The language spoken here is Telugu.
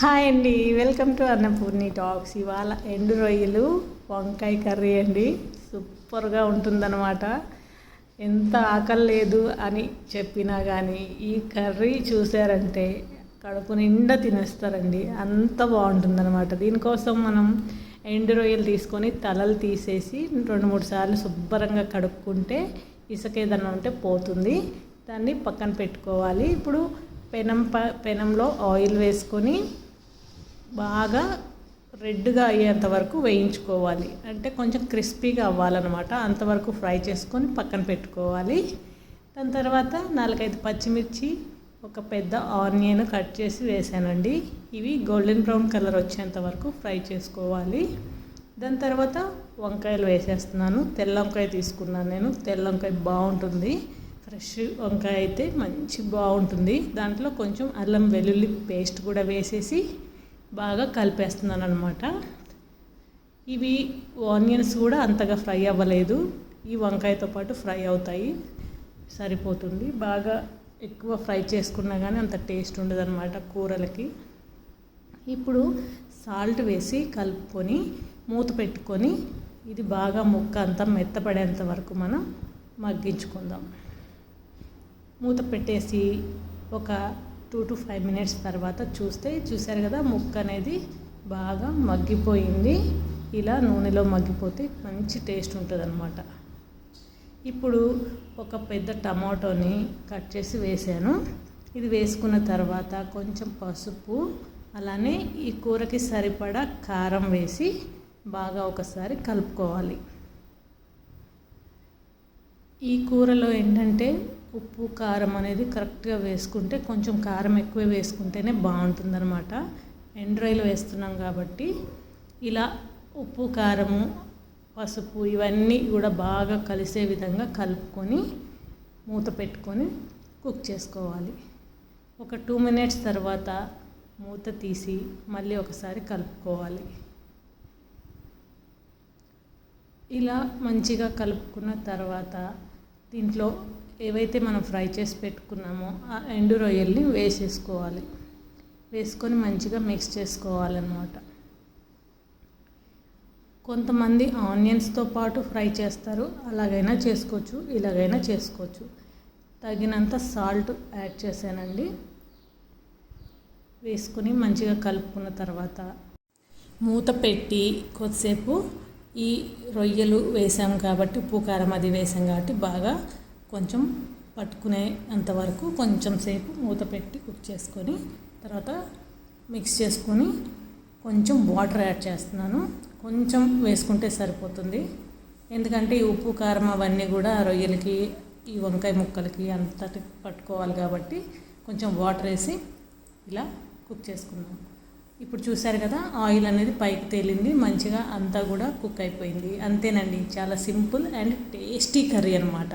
హాయ్ అండి వెల్కమ్ టు అన్నపూర్ణి టాక్స్. ఇవాళ ఎండు రొయ్యలు వంకాయ కర్రీ అండి. సూపర్గా ఉంటుందన్నమాట. ఎంత ఆకలి లేదు అని చెప్పినా కానీ ఈ కర్రీ చూసారంటే కడుపు నిండా తినేస్తారండి. అంత బాగుంటుందన్నమాట. దీనికోసం మనం ఎండు రొయ్యలు తీసుకొని తలలు తీసేసి రెండు మూడు సార్లు శుభ్రంగా కడుక్కుంటే ఇసుక ఏదన్నా ఉంటే పోతుంది. దాన్ని పక్కన పెట్టుకోవాలి. ఇప్పుడు పెనం ప పెనంలో ఆయిల్ వేసుకొని బాగా రెడ్గా అయ్యేంత వరకు వేయించుకోవాలి. అంటే కొంచెం క్రిస్పీగా అవ్వాలన్నమాట. అంతవరకు ఫ్రై చేసుకొని పక్కన పెట్టుకోవాలి. దాని తర్వాత నాలుగైదు పచ్చిమిర్చి ఒక పెద్ద ఆనియన్ కట్ చేసి వేసానండి. ఇవి గోల్డెన్ బ్రౌన్ కలర్ వచ్చేంత వరకు ఫ్రై చేసుకోవాలి. దాని తర్వాత వంకాయలు వేసేస్తున్నాను. తెల్ల వంకాయ తీసుకున్నాను నేను. తెల్ల వంకాయ బాగుంటుంది. ఫ్రెష్ వంకాయ అయితే మంచి బాగుంటుంది. దాంట్లో కొంచెం అల్లం వెల్లుల్లి పేస్ట్ కూడా వేసేసి బాగా కలిపేస్తున్నాను అనమాట ఇవి ఆనియన్స్ కూడా అంతగా ఫ్రై అవ్వలేదు. ఈ వంకాయతో పాటు ఫ్రై అవుతాయి. సరిపోతుంది. బాగా ఎక్కువ ఫ్రై చేసుకున్నా కానీ అంత టేస్ట్ ఉండదన్నమాట కూరలకి. ఇప్పుడు సాల్ట్ వేసి కలుపుకొని మూత పెట్టుకొని ఇది బాగా ముక్క అంతా మెత్తపడేంత వరకు మనం మగ్గించుకుందాం. మూత పెట్టేసి ఒక టూ టు ఫైవ్ మినిట్స్ తర్వాత చూస్తే చూసారు కదా ముక్క అనేది బాగా మగ్గిపోయింది. ఇలా నూనెలో మగ్గిపోతే మంచి టేస్ట్ ఉంటుంది అనమాట ఇప్పుడు ఒక పెద్ద టమాటోని కట్ చేసి వేసాను. ఇది వేసుకున్న తర్వాత కొంచెం పసుపు అలానే ఈ కూరకి సరిపడా కారం వేసి బాగా ఒకసారి కలుపుకోవాలి. ఈ కూరలో ఏంటంటే ఉప్పు కారం అనేది కరెక్ట్గా వేసుకుంటే కొంచెం కారం ఎక్కువ వేసుకుంటేనే బాగుంటుందన్నమాట. ఎండ్రాయిలు వేస్తున్నాం కాబట్టి ఇలా ఉప్పు కారము పసుపు ఇవన్నీ కూడా బాగా కలిసే విధంగా కలుపుకొని మూత పెట్టుకొని కుక్ చేసుకోవాలి. ఒక టూ మినిట్స్ తర్వాత మూత తీసి మళ్ళీ ఒకసారి కలుపుకోవాలి. ఇలా మంచిగా కలుపుకున్న తర్వాత దీంట్లో ఏవైతే మనం ఫ్రై చేసి పెట్టుకున్నామో ఆ ఎండు రొయ్యల్ని వేసేసుకోవాలి. వేసుకొని మంచిగా మిక్స్ చేసుకోవాలన్నమాట. కొంతమంది ఆనియన్స్తో పాటు ఫ్రై చేస్తారు. అలాగైనా చేసుకోవచ్చు ఇలాగైనా చేసుకోవచ్చు. తగినంత సాల్ట్ యాడ్ చేశానండి. వేసుకుని మంచిగా కలుపుకున్న తర్వాత మూత పెట్టి కొద్దిసేపు ఈ రొయ్యలు వేసాం కాబట్టి ఉప్పు కారం అది వేసాం కాబట్టి బాగా కొంచెం పట్టుకునే అంతవరకు కొంచెం సేపు మూత పెట్టి కుక్ చేసుకొని తర్వాత మిక్స్ చేసుకొని కొంచెం వాటర్ యాడ్ చేస్తున్నాను. కొంచెం వేసుకుంటే సరిపోతుంది. ఎందుకంటే ఈ ఉప్పు కారం అవన్నీ కూడా రొయ్యలకి ఈ వంకాయ ముక్కలకి అంతటి పట్టుకోవాలి కాబట్టి కొంచెం వాటర్ వేసి ఇలా కుక్ చేసుకున్నాం ఇప్పుడు చూసారు కదా ఆయిల్ అనేది పైకి తేలింది మంచిగా అంతా కూడా కుక్ అయిపోయింది. అంతేనండి చాలా సింపుల్ అండ్ టేస్టీ కర్రీ అనమాట